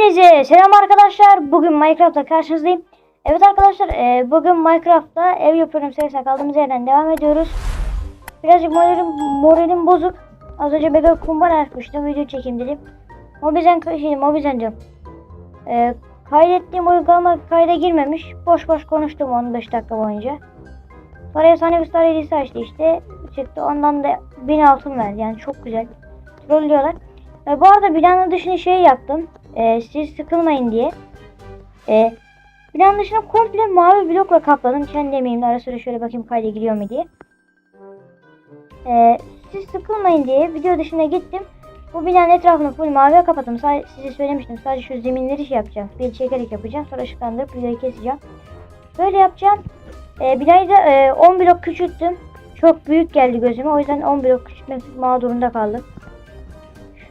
Hepinize selam arkadaşlar. Bugün Minecraft'ta karşınızdayım. Evet arkadaşlar e, bugün Minecraft'ta ev yapıyorum serisine kaldığımız yerden devam ediyoruz. Birazcık moralim, moralim bozuk. Az önce bebe kumbar açmıştım video çekeyim dedim. Mobizen, şey, Mobizen diyorum. E, kaydettiğim uygulama kayda girmemiş. Boş boş konuştum 15 dakika boyunca. Sonra efsane bir star açtı işte. Çıktı ondan da 1000 altın verdi yani çok güzel. Trollüyorlar. E, bu arada binanın dışını şey yaptım. E, siz sıkılmayın diye. E, binanın dışını komple mavi blokla kapladım. Kendi emeğimle ara sıra şöyle bakayım kayda giriyor mu diye. E, siz sıkılmayın diye video dışına gittim. Bu binanın etrafını full maviye kapattım. Sadece, size söylemiştim. Sadece şu zeminleri şey yapacağım. Bir çekerek yapacağım. Sonra ışıklandırıp videoyu keseceğim. Böyle yapacağım. E, binayı da e, 10 blok küçülttüm. Çok büyük geldi gözüme. O yüzden 10 blok küçültmek mağdurunda kaldım.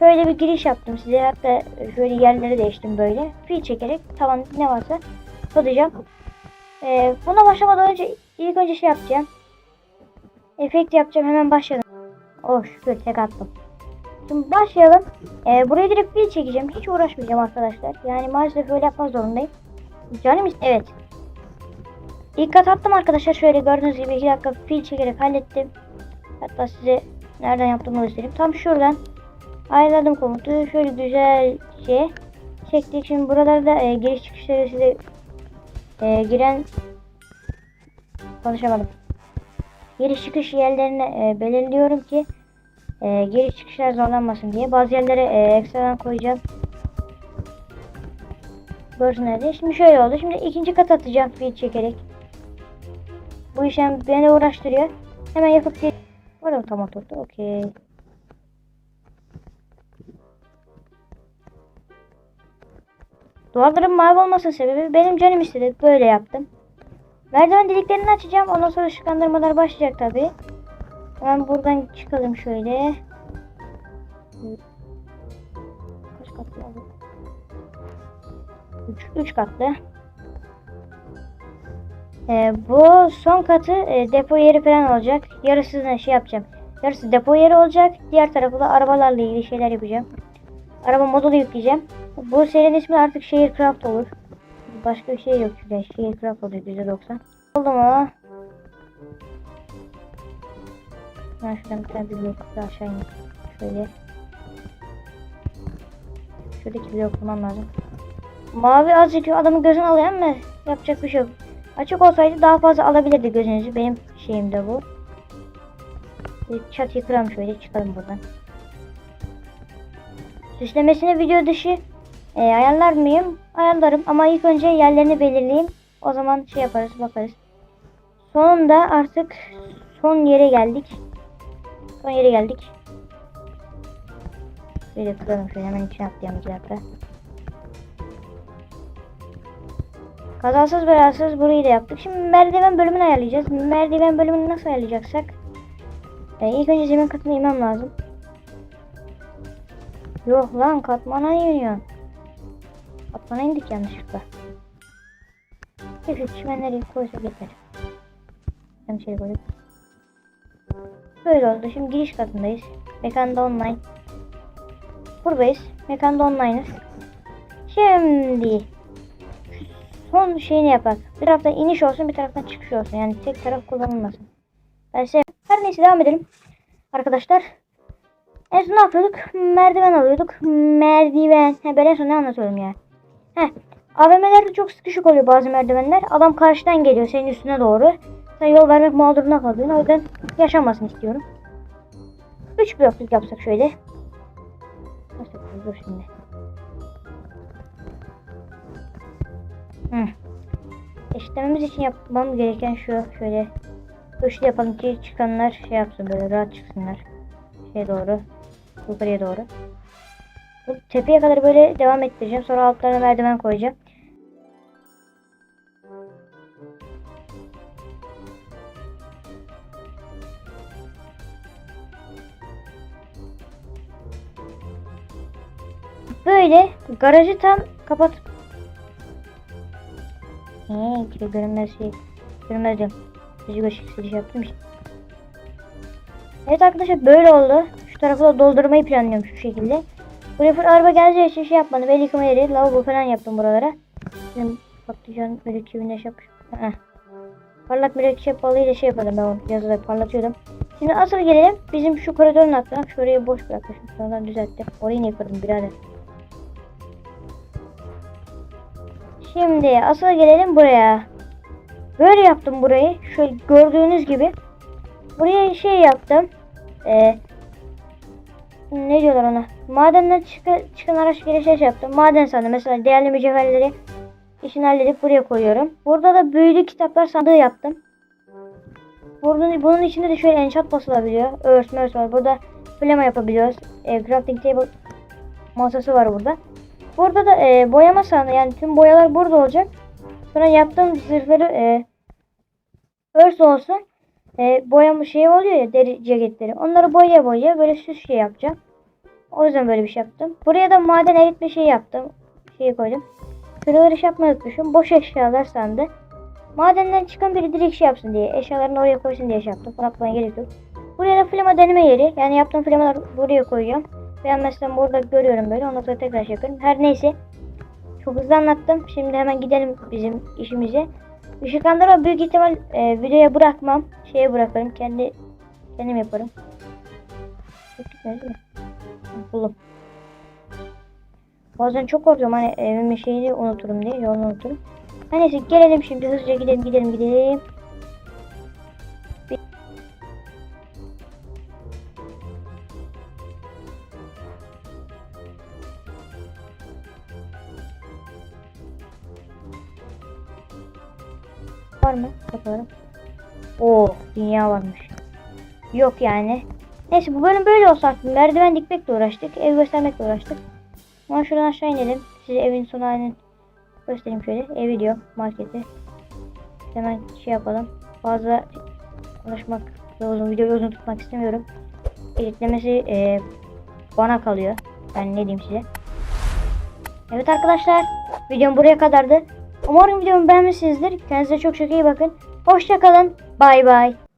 Şöyle bir giriş yaptım size. Hatta şöyle yerleri değiştim böyle. Fil çekerek tavan ne varsa tutacağım. Ee, buna başlamadan önce ilk önce şey yapacağım. Efekt yapacağım. Hemen başlayalım. Oh şükür tek attım. Şimdi başlayalım. Ee, buraya direkt fil çekeceğim. Hiç uğraşmayacağım arkadaşlar. Yani maalesef öyle yapmak zorundayım. Canım evet. İlk kat attım arkadaşlar. Şöyle gördüğünüz gibi 2 dakika fil çekerek hallettim. Hatta size nereden yaptığımı göstereyim. Tam şuradan ayarladım komutu. Şöyle güzelce çektik. Şimdi buralarda e, giriş çıkışları size e, giren konuşamadım. Giriş çıkış yerlerini e, belirliyorum ki e, giriş çıkışlar zorlanmasın diye. Bazı yerlere e, ekstradan koyacağım. Görsünler diye. Şimdi şöyle oldu. Şimdi ikinci kat atacağım feed çekerek. Bu işlem beni uğraştırıyor. Hemen yapıp gel. Orada tam oturdu. Okey. Duvarların mavi olmasının sebebi benim canım istedi. Böyle yaptım. Merdiven deliklerini açacağım. Ondan sonra ışıklandırmalar başlayacak tabi. Hemen buradan çıkalım şöyle. Kaç katlı oldu? 3, 3 katlı. Ee, bu son katı e, depo yeri falan olacak. Yarısı da şey yapacağım. Yarısı depo yeri olacak. Diğer tarafı da arabalarla ilgili şeyler yapacağım. Araba modulu yükleyeceğim. Bu serinin ismi artık Şehircraft olur. Başka bir şey yok şurada. Şehircraft oluyor %90. Oldu mu? Ben şuradan bir tane blok aşağı ineyim. Şöyle. Şuradaki blok bulmam lazım. Mavi azıcık adamın gözünü alıyor ama yapacak bir şey yok. Açık olsaydı daha fazla alabilirdi gözünüzü. Benim şeyim de bu. Çatıyı kıralım şöyle çıkalım buradan. Süslemesini video dışı e, ayarlar mıyım? Ayarlarım ama ilk önce yerlerini belirleyeyim. O zaman şey yaparız bakarız. Sonunda artık son yere geldik. Son yere geldik. Böyle kıralım şöyle hemen içine atlayalım bir dakika. Kazasız belasız burayı da yaptık. Şimdi merdiven bölümünü ayarlayacağız. Merdiven bölümünü nasıl ayarlayacaksak? E, ilk önce zemin katına inmem lazım. Yok lan katmana iniyorsun. Katmana indik yanlışlıkla. Neyse çimenleri koysa yeter. Ben şey koyayım. Böyle oldu. Şimdi giriş katındayız. Mekanda online. Buradayız. Mekanda online'ız. Şimdi son şeyini yapak. Bir taraftan iniş olsun bir taraftan çıkış olsun. Yani tek taraf kullanılmasın. Ben size her neyse devam edelim. Arkadaşlar. En son ne yapıyorduk? Merdiven alıyorduk. Merdiven. He, ben en son ne anlatıyorum ya? Heh. AVM'lerde çok sıkışık oluyor bazı merdivenler. Adam karşıdan geliyor senin üstüne doğru. Sen yol vermek mağduruna kalıyorsun. O yüzden yaşamasın istiyorum. 3 blokluk yapsak şöyle. Nasıl yapıyoruz? Dur şimdi. Hı. Eşitlememiz için yapmamız gereken şu şöyle üçlü yapalım ki çıkanlar şey yapsın böyle rahat çıksınlar. Şeye doğru. Yukarıya doğru. Bu tepeye kadar böyle devam ettireceğim. Sonra altlarına merdiven koyacağım. Böyle garajı tam kapat. Gibi görünmez şey. Görünmez diyorum. Işık siliş yaptım işte. Evet arkadaşlar böyle oldu. Tarafı da doldurmayı planlıyorum şu şekilde. Buraya full araba geleceği için şey yapmadım. El yıkama yeri, lavabo falan yaptım buralara. Şimdi patlıcan mürekkebinde şey yapmış. Heh. Parlak mürekkep balığıyla şey yapalım ben onu yazıda parlatıyordum. Şimdi asıl gelelim bizim şu koridorun hattına. Şurayı boş bırakmışım. Sonradan düzelttim. Orayı niye kırdım birader? Şimdi asıl gelelim buraya. Böyle yaptım burayı. Şöyle gördüğünüz gibi. Buraya şey yaptım. Ee, ne diyorlar ona? Madenden çıkan, çıkan araç girişe şey yaptım. Maden sandığı mesela değerli mücevherleri işini halledip buraya koyuyorum. Burada da büyülü kitaplar sandığı yaptım. Burada, bunun içinde de şöyle enchant basılabiliyor. Örs, mörs var. Burada flama yapabiliyoruz. E, crafting table masası var burada. Burada da e, boyama sandığı yani tüm boyalar burada olacak. Sonra yaptığım zırhları e, örs olsun. E, boyama şey oluyor ya deri ceketleri. Onları boya boya böyle süs şey yapacağım. O yüzden böyle bir şey yaptım. Buraya da maden eritme şey yaptım. Şeyi koydum. Şuraları iş yapmayı unutmuşum. Boş eşyalar sandı. Madenden çıkan biri direkt şey yapsın diye. Eşyalarını oraya koysun diye şey yaptım. Yapmaya gerek yok. Buraya da flama deneme yeri. Yani yaptığım flamaları buraya koyuyorum. Beğenmezsem burada görüyorum böyle. Ondan sonra tekrar şey yapıyorum. Her neyse. Çok hızlı anlattım. Şimdi hemen gidelim bizim işimize. Işıklandırma büyük ihtimal e, videoya bırakmam. Şeye bırakırım. Kendi kendim yaparım. Çok değil mi? Buldum. Bazen çok korkuyorum hani evimin şeyini unuturum diye yolunu unuturum. Her neyse gelelim şimdi hızlıca gidelim gidelim gidelim. Var mı? Bakalım. Oo dünya varmış. Yok yani. Neyse bu bölüm böyle olsa artık merdiven dikmekle uğraştık. Ev göstermekle uğraştık. Ama şuradan aşağı inelim. Size evin son halini göstereyim şöyle. Evi diyor marketi. Hemen şey yapalım. Fazla konuşmak ve uzun videoyu uzun tutmak istemiyorum. Editlemesi e, bana kalıyor. Ben ne diyeyim size. Evet arkadaşlar. Videom buraya kadardı. Umarım videomu beğenmişsinizdir. Kendinize çok çok iyi bakın. Hoşçakalın. Bay bay.